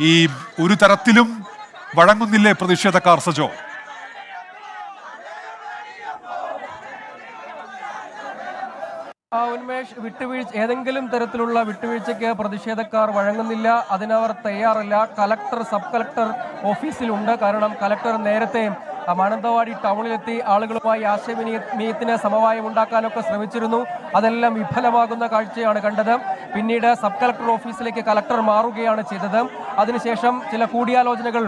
ഈ ഒരു തരത്തിലും വഴങ്ങുന്നില്ലേ പ്രതിഷേധക്കാർ സജോ? ഉന്മേഷ് വിട്ടുവീഴ്ച ഏതെങ്കിലും തരത്തിലുള്ള വിട്ടുവീഴ്ചയ്ക്ക് പ്രതിഷേധക്കാർ വഴങ്ങുന്നില്ല. അതിനവർ തയ്യാറല്ല. കലക്ടർ സബ് കലക്ടർ ഓഫീസിലുണ്ട്. കാരണം കലക്ടർ നേരത്തെ മാനന്തവാടി ടൗണിലെത്തി ആളുകളുമായി ആശയവിനിമയത്തിന് സമവായം ഉണ്ടാക്കാനൊക്കെ ശ്രമിച്ചിരുന്നു. അതെല്ലാം വിഫലമാകുന്ന കാഴ്ചയാണ് കണ്ടത്. പിന്നീട് സബ് കളക്ടർ ഓഫീസിലേക്ക് കളക്ടർ മാറുകയാണ് ചെയ്തത്. അതിനുശേഷം ചില കൂടിയാലോചനകൾ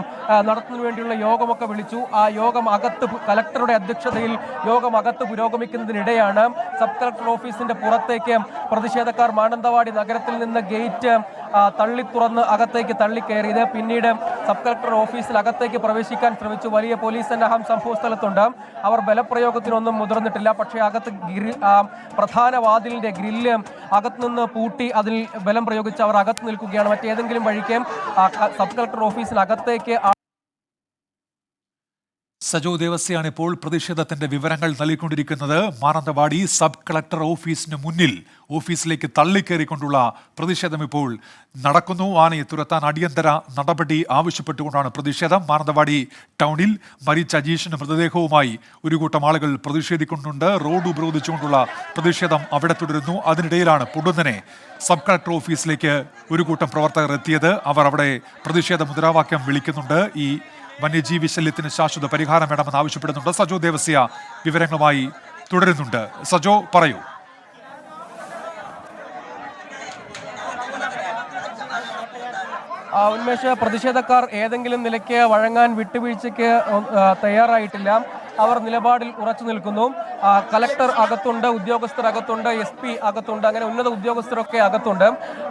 നടത്തുന്നതിന് വേണ്ടിയുള്ള യോഗമൊക്കെ വിളിച്ചു. ആ യോഗം അകത്ത് കലക്ടറുടെ അധ്യക്ഷതയിൽ യോഗം അകത്ത് പുരോഗമിക്കുന്നതിനിടെയാണ് സബ് കളക്ടർ ഓഫീസിന്റെ പുറത്തേക്ക് പ്രതിഷേധക്കാർ മാനന്തവാടി നഗരത്തിൽ നിന്ന് ഗേറ്റ് തള്ളി തുറന്ന് അകത്തേക്ക് തള്ളിക്കയറിയത് പിന്നീട് സബ് കളക്ടർ ഓഫീസിൽ അകത്തേക്ക് പ്രവേശിക്കാൻ ശ്രമിച്ചു. വലിയ പോലീസ് സന്നാഹം സംഭവ സ്ഥലത്തുണ്ട്. അവർ ബലപ്രയോഗത്തിനൊന്നും മുതിർന്നിട്ടില്ല. പക്ഷേ അകത്ത് പ്രധാന വാതിലിന്റെ ഗ്രില്ല് അകത്തുനിന്ന് പൂട്ടി അതിൽ ബലം പ്രയോഗിച്ച് അവർ അകത്ത് നിൽക്കുകയാണ്. മറ്റേതെങ്കിലും വഴിക്ക് സബ് കളക്ടർ ഓഫീസിനകത്തേക്ക് സജോ ദേവസ്യാണ് ഇപ്പോൾ പ്രതിഷേധത്തിന്റെ വിവരങ്ങൾ നൽകിക്കൊണ്ടിരിക്കുന്നത്. മാനന്തവാടി സബ് കളക്ടർ ഓഫീസിന് മുന്നിൽ ഓഫീസിലേക്ക് തള്ളിക്കയറിക്കൊണ്ടുള്ള പ്രതിഷേധം ഇപ്പോൾ നടക്കുന്നു. ആനയെ തുരത്താൻ അടിയന്തര നടപടി ആവശ്യപ്പെട്ടുകൊണ്ടാണ് പ്രതിഷേധം. മാനന്തവാടി ടൗണിൽ മരിച്ച അജീഷിന്റെ മൃതദേഹവുമായി ഒരു കൂട്ടം ആളുകൾ പ്രതിഷേധിക്കുന്നുണ്ട്. റോഡ് ഉപരോധിച്ചുകൊണ്ടുള്ള പ്രതിഷേധം അവിടെ തുടരുന്നു. അതിനിടയിലാണ് പൊടുന്നനെ സബ് കളക്ടർ ഓഫീസിലേക്ക് ഒരു കൂട്ടം പ്രവർത്തകർ എത്തിയത്. അവർ അവിടെ പ്രതിഷേധ മുദ്രാവാക്യം വിളിക്കുന്നുണ്ട്. ഈ വന്യജീവി ശല്യത്തിന് ശാശ്വത പരിഹാരം വേണമെന്ന് ആവശ്യപ്പെടുന്നുണ്ട്. സജോ ദേവസ്യ വിവരങ്ങളുമായി തുടരുന്നുണ്ട്. സജോ പറയൂ. ഉന്മേഷ പ്രതിഷേധക്കാർ ഏതെങ്കിലും നിലയ്ക്ക് വഴങ്ങാൻ വിട്ടുവീഴ്ചയ്ക്ക് തയ്യാറായിട്ടില്ല. അവർ നിലപാടിൽ ഉറച്ചു നിൽക്കുന്നു. കലക്ടർ അകത്തുണ്ട് ഉദ്യോഗസ്ഥർ അകത്തുണ്ട് എസ് പി അകത്തുണ്ട് അങ്ങനെ ഉന്നത ഉദ്യോഗസ്ഥരൊക്കെ അകത്തുണ്ട്.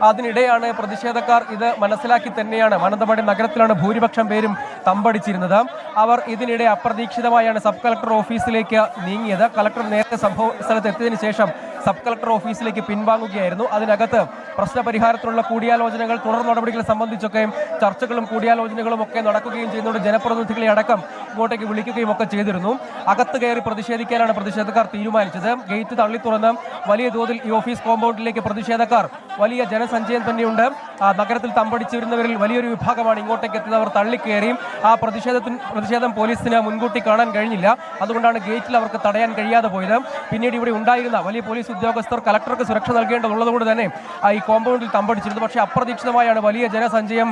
അതിനിടെയാണ് പ്രതിഷേധക്കാർ ഇത് മനസ്സിലാക്കി തന്നെയാണ്. മാനന്തവാടി നഗരത്തിലാണ് ഭൂരിപക്ഷം പേരും തമ്പടിച്ചിരുന്നത്. അവർ ഇതിനിടെ അപ്രതീക്ഷിതമായാണ് സബ് കളക്ടർ ഓഫീസിലേക്ക് നീങ്ങിയത്. കളക്ടർ നേരത്തെ സംഭവ സ്ഥലത്ത് എത്തിയതിനു ശേഷം സബ് കളക്ടർ ഓഫീസിലേക്ക് പിൻവാങ്ങുകയായിരുന്നു. അതിനകത്ത് പ്രശ്നപരിഹാരത്തിനുള്ള കൂടിയാലോചനകൾ തുടർ നടപടികളെ സംബന്ധിച്ചൊക്കെ ചർച്ചകളും കൂടിയാലോചനകളും ഒക്കെ നടക്കുകയും ചെയ്യുന്നുണ്ട്. ജനപ്രതിനിധികളെ അടക്കം ഇങ്ങോട്ടേക്ക് വിളിക്കുകയും ഒക്കെ ചെയ്തിരുന്നു. അകത്ത് കയറി പ്രതിഷേധിക്കാനാണ് പ്രതിഷേധക്കാർ തീരുമാനിച്ചത്. ഗേറ്റ് തള്ളി തുറന്ന് വലിയ തോതിൽ ഈ ഓഫീസ് കോമ്പൗണ്ടിലേക്ക് പ്രതിഷേധക്കാർ വലിയ ജനസഞ്ചയം തന്നെയുണ്ട്. ആ, തമ്പടിച്ചു വരുന്നവരിൽ വലിയൊരു വിഭാഗമാണ് ഇങ്ങോട്ടേക്ക് എത്തുന്നവർ അവർ തള്ളിക്കയറി ആ പ്രതിഷേധത്തിന് പ്രതിഷേധം പോലീസിന് മുൻകൂട്ടി കാണാൻ കഴിഞ്ഞില്ല. അതുകൊണ്ടാണ് ഗേറ്റിൽ അവർക്ക് തടയാൻ കഴിയാതെ പോയത്. പിന്നീട് ഇവിടെ ഉണ്ടായിരുന്ന വലിയ പോലീസ് ഉദ്യോഗസ്ഥർ കലക്ടർക്ക് സുരക്ഷ നൽകേണ്ടതുള്ളതുകൊണ്ട് തന്നെ ഈ കോമ്പൗണ്ടിൽ തമ്പടിച്ചിരുന്നു പക്ഷേ അപ്രതീക്ഷിതമായാണ് വലിയ ജനസഞ്ചയം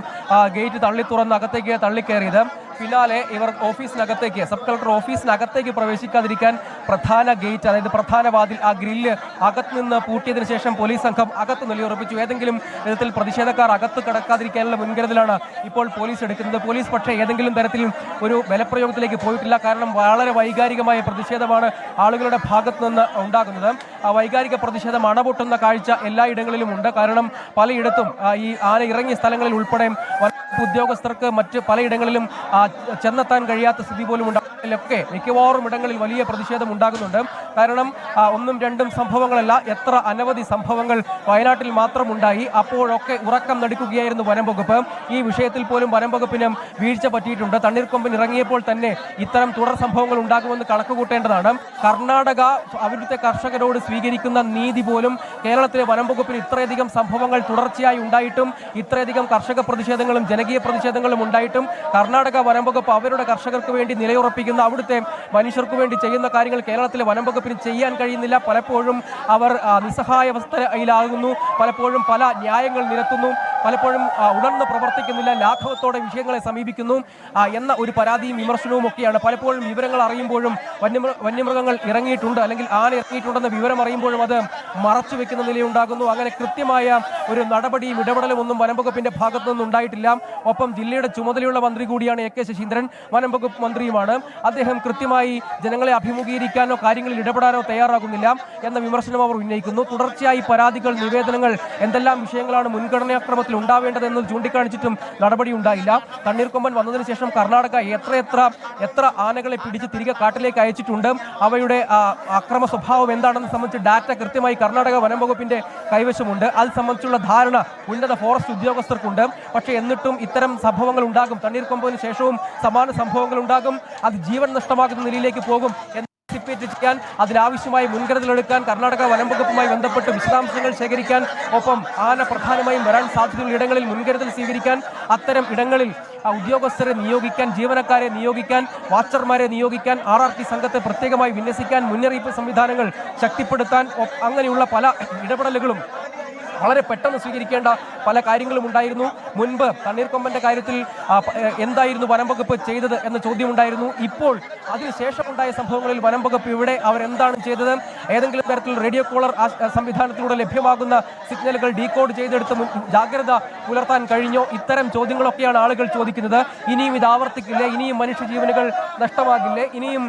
ഗേറ്റ് തള്ളി തുറന്ന് അകത്തേക്ക് തള്ളിക്കയറിയത് പിന്നാലെ ഇവർ ഓഫീസിനകത്തേക്ക് സബ് കളക്ടർ ഓഫീസിനകത്തേക്ക് പ്രവേശിക്കാതിരിക്കാൻ പ്രധാന ഗേറ്റ് അതായത് പ്രധാന വാതിൽ ആ ഗ്രില്ല് അകത്ത് നിന്ന് പൂട്ടിയതിനു ശേഷം പോലീസ് സംഘം അകത്ത് നിലയുറപ്പിച്ചു. ഏതെങ്കിലും വിധത്തിൽ പ്രതിഷേധക്കാർ അകത്ത് കടക്കാതിരിക്കാനുള്ള മുൻകരുതലാണ് ഇപ്പോൾ പോലീസ് എടുക്കുന്നത്. പോലീസ് പക്ഷേ ഏതെങ്കിലും തരത്തിൽ ഒരു ബലപ്രയോഗത്തിലേക്ക് പോയിട്ടില്ല. കാരണം വളരെ വൈകാരികമായ പ്രതിഷേധമാണ് ആളുകളുടെ ഭാഗത്തു നിന്ന് ഉണ്ടാകുന്നത്. ആ വൈകാരിക പ്രതിഷേധം അണപൊട്ടുന്ന കാഴ്ച എല്ലായിടങ്ങളിലും ഉണ്ട്. കാരണം പലയിടത്തും ഈ ആന ഇറങ്ങിയ സ്ഥലങ്ങളിൽ ഉൾപ്പെടെ ഉദ്യോഗസ്ഥർക്ക് മറ്റ് പലയിടങ്ങളിലും ചെന്നെത്താൻ കഴിയാത്ത സ്ഥിതി പോലും ഉണ്ടാകുന്നതിലൊക്കെ മിക്കവാറും ഇടങ്ങളിൽ വലിയ പ്രതിഷേധം ഉണ്ടാകുന്നുണ്ട്. കാരണം ഒന്നും രണ്ടും സംഭവങ്ങളല്ല. എത്ര അനവധി സംഭവങ്ങൾ വയനാട്ടിൽ മാത്രം ഉണ്ടായി അപ്പോഴൊക്കെ ഉറക്കം നടുക്കുകയായിരുന്നു വനം വകുപ്പ്. ഈ വിഷയത്തിൽ പോലും വനം വകുപ്പിന് വീഴ്ച പറ്റിയിട്ടുണ്ട്. തണ്ണീർക്കൊമ്പിൽ ഇറങ്ങിയപ്പോൾ തന്നെ ഇത്തരം തുടർ സംഭവങ്ങൾ ഉണ്ടാകുമെന്ന് കണക്ക് കൂട്ടേണ്ടതാണ്. കർണാടക അവിടുത്തെ കർഷകരോട് സ്വീകരിക്കുന്ന നീതി പോലും കേരളത്തിലെ വനം വകുപ്പിന് ഇത്രയധികം സംഭവങ്ങൾ തുടർച്ചയായി ഉണ്ടായിട്ടും ഇത്രയധികം കർഷക പ്രതിഷേധങ്ങളും ജനകീയ പ്രതിഷേധങ്ങളും ഉണ്ടായിട്ടും കർണാടക വനം വകുപ്പ് അവരുടെ കർഷകർക്ക് വേണ്ടി നിലയുറപ്പിക്കുന്ന അവിടുത്തെ മനുഷ്യർക്ക് വേണ്ടി ചെയ്യുന്ന കാര്യങ്ങൾ കേരളത്തിലെ വനം വകുപ്പിന് ചെയ്യാൻ കഴിയുന്നില്ല. പലപ്പോഴും അവർ നിസ്സഹായ അവസ്ഥയിലാകുന്നു പലപ്പോഴും പല ന്യായങ്ങൾ നിരത്തുന്നു. പലപ്പോഴും ഉണർന്ന് പ്രവർത്തിക്കുന്നില്ല ലാഘവത്തോടെ വിഷയങ്ങളെ സമീപിക്കുന്നു എന്ന ഒരു പരാതിയും വിമർശനവും ഒക്കെയാണ്. പലപ്പോഴും വിവരങ്ങൾ അറിയുമ്പോഴും വന്യമൃ വന്യമൃഗങ്ങൾ ഇറങ്ങിയിട്ടുണ്ട് അല്ലെങ്കിൽ ആന ഇറങ്ങിയിട്ടുണ്ടെന്ന വിവരം അറിയുമ്പോഴും അത് മറച്ചു വെക്കുന്ന നിലയുണ്ടാകുന്നു. അങ്ങനെ കൃത്യമായ ഒരു നടപടിയും ഇടപെടലും ഒന്നും വനംവകുപ്പിന്റെ ഭാഗത്തുനിന്നും ഭാഗത്തു നിന്നും ഉണ്ടായിട്ടില്ല. ഒപ്പം ജില്ലയുടെ ചുമതലയുള്ള മന്ത്രി കൂടിയാണ് എ കെ ശശീന്ദ്രൻ. വനംവകുപ്പ് മന്ത്രിയുമാണ്. അദ്ദേഹം കൃത്യമായി ജനങ്ങളെ അഭിമുഖീകരിക്കാനോ കാര്യങ്ങളിൽ ഇടപെടാനോ തയ്യാറാകുന്നില്ല എന്ന വിമർശനം അവർ ഉന്നയിക്കുന്നു. തുടർച്ചയായി പരാതികൾ നിവേദനങ്ങൾ എന്തെല്ലാം വിഷയങ്ങളാണ് മുൻഗണനാക്രമത്തിൽ ഉണ്ടാവേണ്ടതെന്ന് ചൂണ്ടിക്കാണിച്ചിട്ടും നടപടി ഉണ്ടായില്ല. തണ്ണീർക്കൊമ്പൻ വന്നതിന് ശേഷം കർണാടക എത്രയെത്ര എത്ര ആനകളെ പിടിച്ച് തിരികെ കാട്ടിലേക്ക് അയച്ചിട്ടുണ്ട്. അവയുടെ അക്രമ സ്വഭാവം എന്താണെന്ന് സംബന്ധിച്ച് ഡാറ്റ കൃത്യമായി കർണാടക വനം വകുപ്പിന്റെ കൈവശമുണ്ട്. അത് സംബന്ധിച്ചുള്ള ധാരണ ഉന്നത ഫോറസ്റ്റ് ഉദ്യോഗസ്ഥർക്കുണ്ട്. പക്ഷേ എന്നിട്ടും ഇത്തരം സംഭവങ്ങൾ ഉണ്ടാകും. തണ്ണീർക്കൊമ്പതിന് ശേഷവും സമാന സംഭവങ്ങൾ ഉണ്ടാകും. അത് ജീവൻ നഷ്ടമാകുന്ന നിലയിലേക്ക് പോകും ആന്റിസിപ്പേറ്റ് ചെയ്യാൻ അതിനാവശ്യമായ മുൻകരുതലെടുക്കാൻ കർണാടക വനം വകുപ്പുമായി ബന്ധപ്പെട്ട് വിശദാംശങ്ങൾ ശേഖരിക്കാൻ ഒപ്പം ആന പ്രധാനമായും വരാൻ സാധ്യതയുള്ള ഇടങ്ങളിൽ മുൻകരുതൽ സ്വീകരിക്കാൻ അത്തരം ഇടങ്ങളിൽ ഉദ്യോഗസ്ഥരെ നിയോഗിക്കാൻ ജീവനക്കാരെ നിയോഗിക്കാൻ വാച്ചർമാരെ നിയോഗിക്കാൻ ആർ ആർ ടി സംഘത്തെ പ്രത്യേകമായി വിന്യസിക്കാൻ മുന്നറിയിപ്പ് സംവിധാനങ്ങൾ ശക്തിപ്പെടുത്താൻ അങ്ങനെയുള്ള പല ഇടപെടലുകളും വളരെ പെട്ടെന്ന് സ്വീകരിക്കേണ്ട പല കാര്യങ്ങളും ഉണ്ടായിരുന്നു. മുൻപ് തണ്ണീർക്കൊമ്പന്റെ കാര്യത്തിൽ എന്തായിരുന്നു വനം വകുപ്പ് ചെയ്തത് എന്ന ചോദ്യം ഉണ്ടായിരുന്നു ഇപ്പോൾ അതിനുശേഷമുണ്ടായ സംഭവങ്ങളിൽ വനം വകുപ്പ് ഇവിടെ അവരെന്താണ് ചെയ്തത്? ഏതെങ്കിലും തരത്തിൽ റേഡിയോ കോളർ സംവിധാനത്തിലൂടെ ലഭ്യമാകുന്ന സിഗ്നലുകൾ ഡീകോഡ് ചെയ്തെടുത്ത് ജാഗ്രത പുലർത്താൻ കഴിഞ്ഞോ? ഇത്തരം ചോദ്യങ്ങളൊക്കെയാണ് ആളുകൾ ചോദിക്കുന്നത്. ഇനിയും ഇത് ആവർത്തിക്കില്ലേ. ഇനിയും മനുഷ്യജീവനുകൾ നഷ്ടമാകില്ലേ. ഇനിയും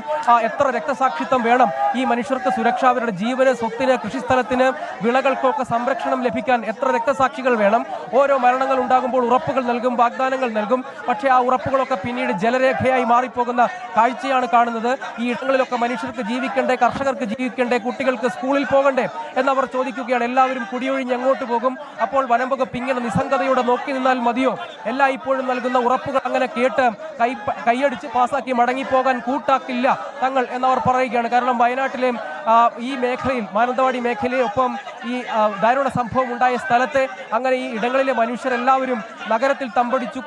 എത്ര രക്തസാക്ഷിത്വം വേണം? ഈ മനുഷ്യർക്ക് സുരക്ഷ അവരുടെ ജീവന് സ്വത്തിന് കൃഷിസ്ഥലത്തിന് വിളകൾക്കൊക്കെ സംരക്ഷണം ലഭിക്കാൻ എത്ര രക്തസാക്ഷികൾ വേണം? ഓരോ മരണങ്ങൾ ഉണ്ടാകുമ്പോൾ ഉറപ്പുകൾ നൽകും വാഗ്ദാനങ്ങൾ നൽകും. പക്ഷേ ആ ഉറപ്പുകളൊക്കെ പിന്നീട് ജലരേഖയായി മാറിപ്പോകുന്ന കാഴ്ചയാണ് കാണുന്നത്. ഈ ഇടങ്ങളിലൊക്കെ മനുഷ്യർക്ക് ജീവിക്കണ്ടേ കർഷകർക്ക് ജീവിക്കണ്ടേ കുട്ടികൾക്ക് സ്കൂളിൽ പോകണ്ടേ എന്നവർ ചോദിക്കുകയാണ്. എല്ലാവരും കുടിയൊഴിഞ്ഞ് എങ്ങോട്ട് പോകും? അപ്പോൾ വനം വകുപ്പ് ഇങ്ങനെ നിസ്സംഗതയോടെ നോക്കി നിന്നാൽ മതിയോ? എല്ലാ ഇപ്പോഴും നൽകുന്ന ഉറപ്പുകൾ അങ്ങനെ കേട്ട് കൈ കൈയടിച്ച് പാസാക്കി മടങ്ങിപ്പോകാൻ കൂട്ടാക്കില്ല തങ്ങൾ എന്നവർ പറയുകയാണ്. കാരണം വയനാട്ടിലെ ഈ മേഖലയിൽ മാനന്തവാടി മേഖലയിൽ ഒപ്പം ഈ ദാരുണ സംഭവം ഉണ്ടായ സ്ഥലത്തെ അങ്ങനെ ഈ ഇടങ്ങളിലെ മനുഷ്യരെല്ലാവരും നഗരത്തിൽ തമ്പടിച്ചു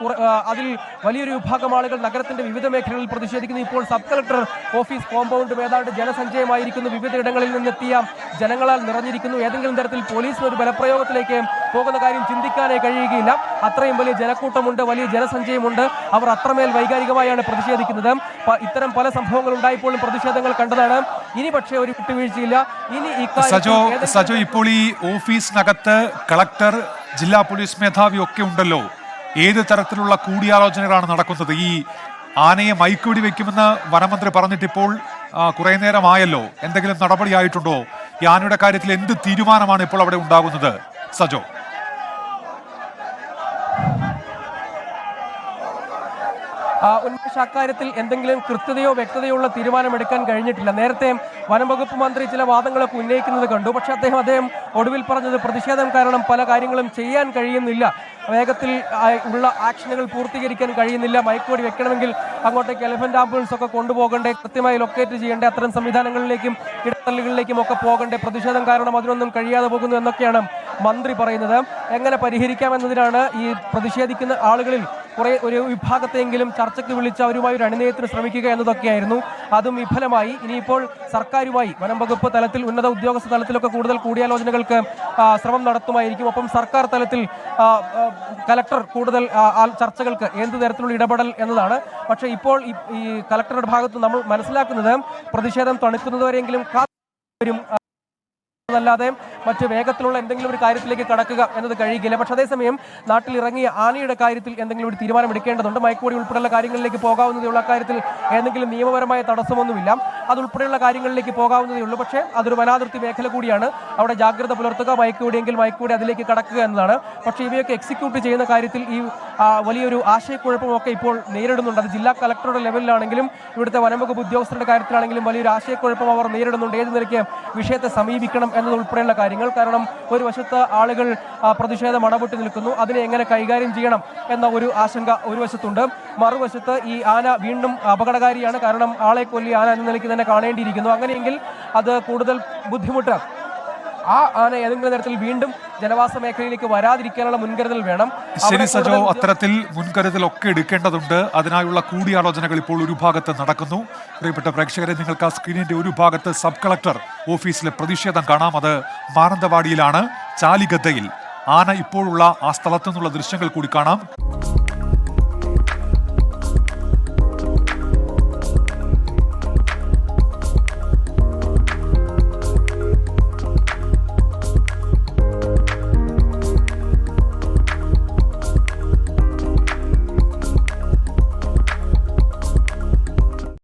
അതിൽ വലിയൊരു വിഭാഗം ആളുകൾ നഗരത്തിന്റെ വിവിധ മേഖലകളിൽ പ്രതിഷേധിക്കുന്നു. ഇപ്പോൾ സബ് കളക്ടർ ഓഫീസ് കോമ്പൗണ്ടും ഏതാണ്ട് ജനസഞ്ചയമായിരിക്കുന്നു. വിവിധ ഇടങ്ങളിൽ നിന്നെത്തിയ ജനങ്ങളാൽ നിറഞ്ഞിരിക്കുന്നു. ഏതെങ്കിലും തരത്തിൽ പോലീസിന് ഒരു ബലപ്രയോഗത്തിലേക്ക് പോകുന്ന കാര്യം ചിന്തിക്കാനേ കഴിയുകയില്ല. അത്രയും വലിയ ജനക്കൂട്ടമുണ്ട് വലിയ ജനസഞ്ചയമുണ്ട്. അവർ അത്രമേൽ വൈകാരികമായാണ് പ്രതിഷേധിക്കുന്നത്. ഇത്തരം പല സംഭവങ്ങൾ ഉണ്ടായപ്പോഴും പ്രതിഷേധങ്ങൾ കണ്ടതാണ്. ഇനി പക്ഷേ ഒരു വിട്ടുവീഴ്ചയില്ല. ഇനി സജോ സജോ ഇപ്പോൾ ഈ ഓഫീസിനകത്ത് കളക്ടർ ജില്ലാ പോലീസ് മേധാവി ഒക്കെ ഉണ്ടല്ലോ. ഏത് തരത്തിലുള്ള കൂടിയാലോചനകളാണ് നടക്കുന്നത്? ഈ ആനയെ മൈക്കൂടി വെക്കുമെന്ന് വനമന്ത്രി പറഞ്ഞിട്ടിപ്പോൾ കുറെ നേരമായല്ലോ. എന്തെങ്കിലും നടപടിയായിട്ടുണ്ടോ? ഈ ആനയുടെ കാര്യത്തിൽ എന്ത് തീരുമാനമാണ് ഇപ്പോൾ അവിടെ ഉണ്ടാകുന്നത്? സജോ. ആ, ഉന്മേഷ് അക്കാര്യത്തിൽ എന്തെങ്കിലും കൃത്യതയോ വ്യക്തതയോ ഉള്ള തീരുമാനമെടുക്കാൻ കഴിഞ്ഞിട്ടില്ല. നേരത്തെ വനംവകുപ്പ് മന്ത്രി ചില വാദങ്ങളൊക്കെ ഉന്നയിക്കുന്നത് കണ്ടു. പക്ഷേ അദ്ദേഹം അദ്ദേഹം ഒടുവിൽ പറഞ്ഞത് പ്രതിഷേധം കാരണം പല കാര്യങ്ങളും ചെയ്യാൻ കഴിയുന്നില്ല. വേഗത്തിൽ ഉള്ള ആക്ഷനുകൾ പൂർത്തീകരിക്കാൻ കഴിയുന്നില്ല. മയക്കുവടി വെക്കണമെങ്കിൽ അങ്ങോട്ടേക്ക് എലിഫന്റ് ആംബുലൻസ് ഒക്കെ കൊണ്ടുപോകണ്ടേ കൃത്യമായി ലൊക്കേറ്റ് ചെയ്യേണ്ടേ അത്തരം സംവിധാനങ്ങളിലേക്കും ഇടത്തള്ളുകളിലേക്കും ഒക്കെ പോകണ്ടേ പ്രതിഷേധം കാരണം അതിനൊന്നും കഴിയാതെ പോകുന്നു എന്നൊക്കെയാണ് മന്ത്രി പറയുന്നത്. എങ്ങനെ പരിഹരിക്കാമെന്നതിനാണ് ഈ പ്രതിഷേധിക്കുന്ന ആളുകളിൽ കുറെ ഒരു വിഭാഗത്തെങ്കിലും ചർച്ചയ്ക്ക് വിളിച്ച് അവരുമായി ഒരു അണിനയത്തിന് ശ്രമിക്കുക എന്നതൊക്കെയായിരുന്നു. അതും വിഫലമായി. ഇനിയിപ്പോൾ സർക്കാരുമായി വനം വകുപ്പ് തലത്തിൽ ഉന്നത ഉദ്യോഗസ്ഥ തലത്തിലൊക്കെ കൂടുതൽ കൂടിയാലോചനകൾക്ക് ശ്രമം നടത്തുമായിരിക്കും. ഒപ്പം സർക്കാർ തലത്തിൽ കലക്ടർ കൂടുതൽ ചർച്ചകൾക്ക് എന്ത് തരത്തിലുള്ള ഇടപെടൽ എന്നതാണ്. പക്ഷേ ഇപ്പോൾ ഈ- കലക്ടറുടെ ഭാഗത്ത് നമ്മൾ മനസ്സിലാക്കുന്നത് പ്രതിഷേധം തണുക്കുന്നതുവരെയെങ്കിലും കാത്തിരും അല്ലാതെ മറ്റ് വേഗത്തിലുള്ള എന്തെങ്കിലും ഒരു കാര്യത്തിലേക്ക് കടക്കുക എന്നത് കഴിയുകയില്ല. പക്ഷേ അതേസമയം നാട്ടിൽ ഇറങ്ങിയ ആനയുടെ കാര്യത്തിൽ എന്തെങ്കിലും ഒരു തീരുമാനം എടുക്കേണ്ടതുണ്ട് മയക്കുപൊടി ഉൾപ്പെടെയുള്ള കാര്യങ്ങളിലേക്ക് പോകാവുന്നതേയുള്ള. കാര്യത്തിൽ എന്തെങ്കിലും നിയമപരമായ തടസ്സമൊന്നുമില്ല. അതുൾപ്പെടെയുള്ള കാര്യങ്ങളിലേക്ക് പോകാവുന്നതേ ഉള്ളൂ പക്ഷേ അതൊരു വനാതിർത്തി മേഖല കൂടിയാണ്. അവിടെ ജാഗ്രത പുലർത്തുക മയക്കുപൊടിയെങ്കിൽ മയക്കുപൊടി അതിലേക്ക് കടക്കുക എന്നതാണ്. പക്ഷേ ഇവയൊക്കെ എക്സിക്യൂട്ട് ചെയ്യുന്ന കാര്യത്തിൽ ഈ വലിയൊരു ആശയക്കുഴപ്പമൊക്കെ ഇപ്പോൾ നേരിടുന്നുണ്ട്. അത് ജില്ലാ കളക്ടറുടെ ലെവലിലാണെങ്കിലും ഇവിടുത്തെ വനംവകുപ്പ് ഉദ്യോഗസ്ഥരുടെ കാര്യത്തിലാണെങ്കിലും വലിയൊരു ആശയക്കുഴപ്പം അവർ നേരിടുന്നുണ്ട്. ഏത് നിലയ്ക്ക് വിഷയത്തെ സമീപിക്കണം എന്നതുൾപ്പെടെയുള്ള കാര്യങ്ങൾ. കാരണം ഒരു വശത്ത് ആളുകൾ പ്രതിഷേധം അടപെട്ട് നിൽക്കുന്നു. അതിനെ എങ്ങനെ കൈകാര്യം ചെയ്യണം എന്ന ഒരു ആശങ്ക ഒരു വശത്തുണ്ട്. മറുവശത്ത് ഈ ആന വീണ്ടും അപകടകാരിയാണ്. കാരണം ആളെ കൊല്ലി ആന എന്ന നിലയ്ക്ക് തന്നെ കാണേണ്ടിയിരിക്കുന്നു. അങ്ങനെയെങ്കിൽ അത് കൂടുതൽ ബുദ്ധിമുട്ട് ആ ആന ഏതെങ്കിലും തരത്തിൽ വീണ്ടും ജനവാസ മേഖലയിലേക്ക് വരാതിരിക്കാനുള്ള മുൻകരുതൽ വേണം. ശരി സജോ അത്തരത്തിൽ മുൻകരുതൽ ഒക്കെ എടുക്കേണ്ടതുണ്ട്. അതിനായുള്ള കൂടിയാലോചനകൾ ഇപ്പോൾ ഒരു ഭാഗത്ത് നടക്കുന്നു. പ്രിയപ്പെട്ട പ്രേക്ഷകരെ നിങ്ങൾക്ക് ആ സ്ക്രീനിന്റെ ഒരു ഭാഗത്ത് സബ് കളക്ടർ ഓഫീസിലെ പ്രതിഷേധം കാണാം. അത് മാനന്തവാടിയിലാണ് ചാലിഗദ്ദയിൽ. ആന ഇപ്പോഴുള്ള ആ സ്ഥലത്തു നിന്നുള്ള ദൃശ്യങ്ങൾ കൂടി കാണാം.